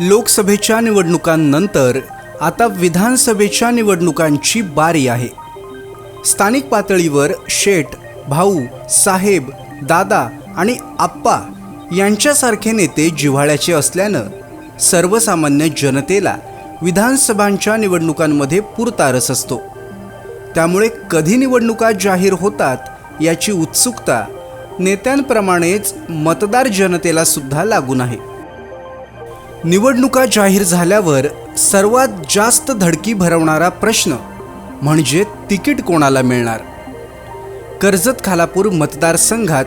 लोकसभेच्या निवडणुकांनंतर आता विधानसभेच्या निवडणुकांची बारी आहे. स्थानिक पातळीवर शेठ भाऊ साहेब दादा आणि आप्पा यांच्यासारखे नेते जिव्हाळ्याचे असल्यानं सर्वसामान्य जनतेला विधानसभांच्या निवडणुकांमध्ये पुरता रस असतो. त्यामुळे कधी निवडणुका जाहीर होतात याची उत्सुकता नेत्यांप्रमाणेच मतदार जनतेला सुद्धा लागून आहे. निवडणुका जाहीर झाल्यावर सर्वात जास्त धडकी भरवणारा प्रश्न म्हणजे तिकीट कोणाला मिळणार? कर्जत खालापूर मतदारसंघात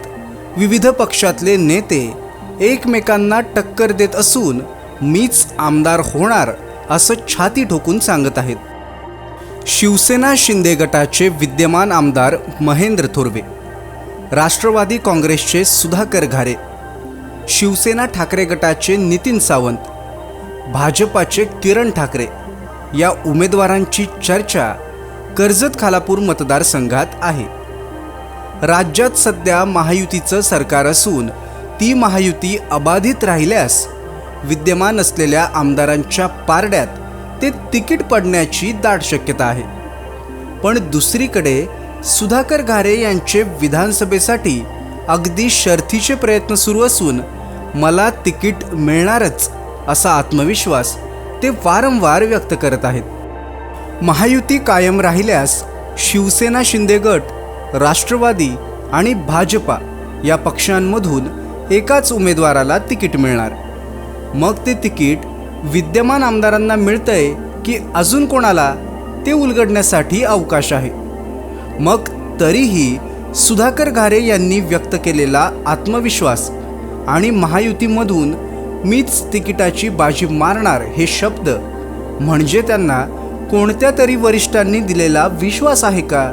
विविध पक्षातले नेते एकमेकांना टक्कर देत असून मीच आमदार होणार असं छाती ठोकून सांगत आहेत. शिवसेना शिंदे गटाचे विद्यमान आमदार महेंद्र थोरवे राष्ट्रवादी काँग्रेसचे सुधाकर घारे शिवसेना ठाकरे गटाचे नितीन सावंत भाजपाचे किरण ठाकरे या उमेदवारांची चर्चा कर्जत खालापूर मतदारसंघात आहे. राज्यात सध्या महायुतीचं सरकार असून ती महायुती अबाधित राहिल्यास विद्यमान असलेल्या आमदारांच्या पारड्यात ते तिकीट पडण्याची दाट शक्यता आहे. पण दुसरीकडे सुधाकर घारे यांचे विधानसभेसाठी अगदी शर्थीचे प्रयत्न सुरू असून मला तिकीट मिळणारच असा आत्मविश्वास ते वारंवार व्यक्त करत आहेत. महायुती कायम राहिल्यास शिवसेना शिंदे गट राष्ट्रवादी आणि भाजपा या पक्षांमधून एकाच उमेदवाराला तिकीट मिळणार. मग ते तिकीट विद्यमान आमदारांना मिळतंय की अजून कोणाला ते उलगडण्यासाठी अवकाश आहे. मग तरीही सुधाकर घारे यांनी व्यक्त केलेला आत्मविश्वास आणि महायुतीमधून मीच तिकिटाची बाजी मारणार हे शब्द. म्हणजे त्यांना कोणत्या तरी वरिष्ठांनी दिलेला विश्वास आहे का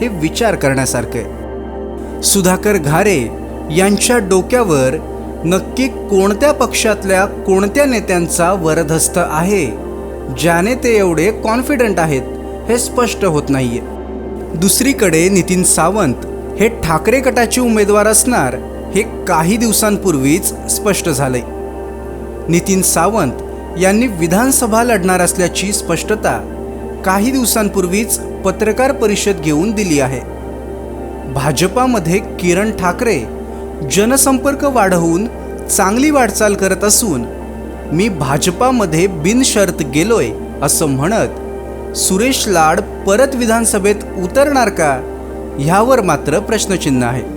हे विचार करण्यासारखं आहे. सुधाकर घारे यांच्या डोक्यावर नक्की कोणत्या पक्षातल्या कोणत्या नेत्यांचा वरदहस्त आहे ज्याने ते एवढे कॉन्फिडंट आहेत हे स्पष्ट होत नाहीये. दुसरीकडे नितीन सावंत हे ठाकरे गटाचे उमेदवार असणार हे काही दिवसांपूर्वीच स्पष्ट झालंय. नितीन सावंत यांनी विधानसभा लढणार असल्याची स्पष्टता काही दिवसांपूर्वीच पत्रकार परिषद घेऊन दिली आहे. भाजपामध्ये किरण ठाकरे जनसंपर्क वाढवून चांगली वाटचाल करत असून मी भाजपामध्ये बिनशर्त गेलोय असं म्हणत सुरेश लाड परत विधानसभेत उतरणार का? ह्यावर मात्र प्रश्नचिन्ह आहे.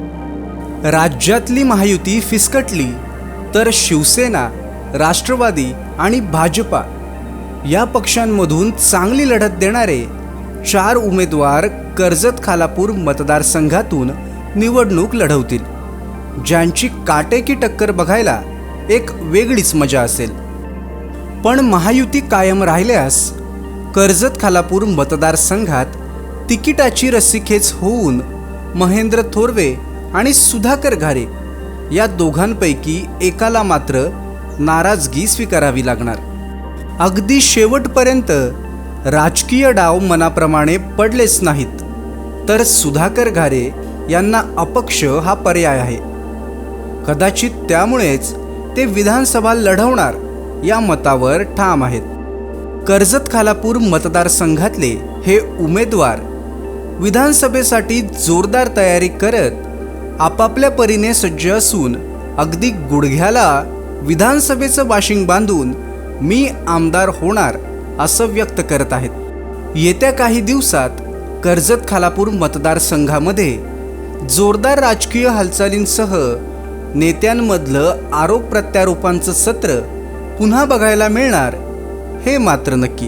राज्यातली महायुती फिसकटली तर शिवसेना राष्ट्रवादी आणि भाजपा या पक्षांमधून चांगली लढत देणारे चार उमेदवार कर्जत खालापूर मतदारसंघातून निवडणूक लढवतील ज्यांची काटेकी टक्कर बघायला एक वेगळीच मजा असेल. पण महायुती कायम राहिल्यास कर्जत खालापूर मतदारसंघात तिकिटाची रस्सीखेच होऊन महेंद्र थोरवे आणि सुधाकर घारे या दोघांपैकी एकाला मात्र नाराजगी स्वीकारावी लागणार. अगदी शेवटपर्यंत राजकीय डाव मनाप्रमाणे पडलेच नाहीत. तर सुधाकर घारे यांना अपक्ष हा पर्याय आहे. कदाचित त्यामुळेच ते विधानसभा लढवणार या मतावर ठाम आहेत. कर्जत खालापूर मतदारसंघातले हे उमेदवार विधानसभेसाठी जोरदार तयारी करत आपापल्या परीने सज्ज असून अगदी गुडघ्याला विधानसभेचं वाशिंग बांधून मी आमदार होणार असं व्यक्त करत आहेत. येत्या काही दिवसात कर्जत खालापूर मतदारसंघामध्ये जोरदार राजकीय हालचालींसह नेत्यांमधलं आरोप प्रत्यारोपांचं सत्र पुन्हा बघायला मिळणार हे मात्र नक्की.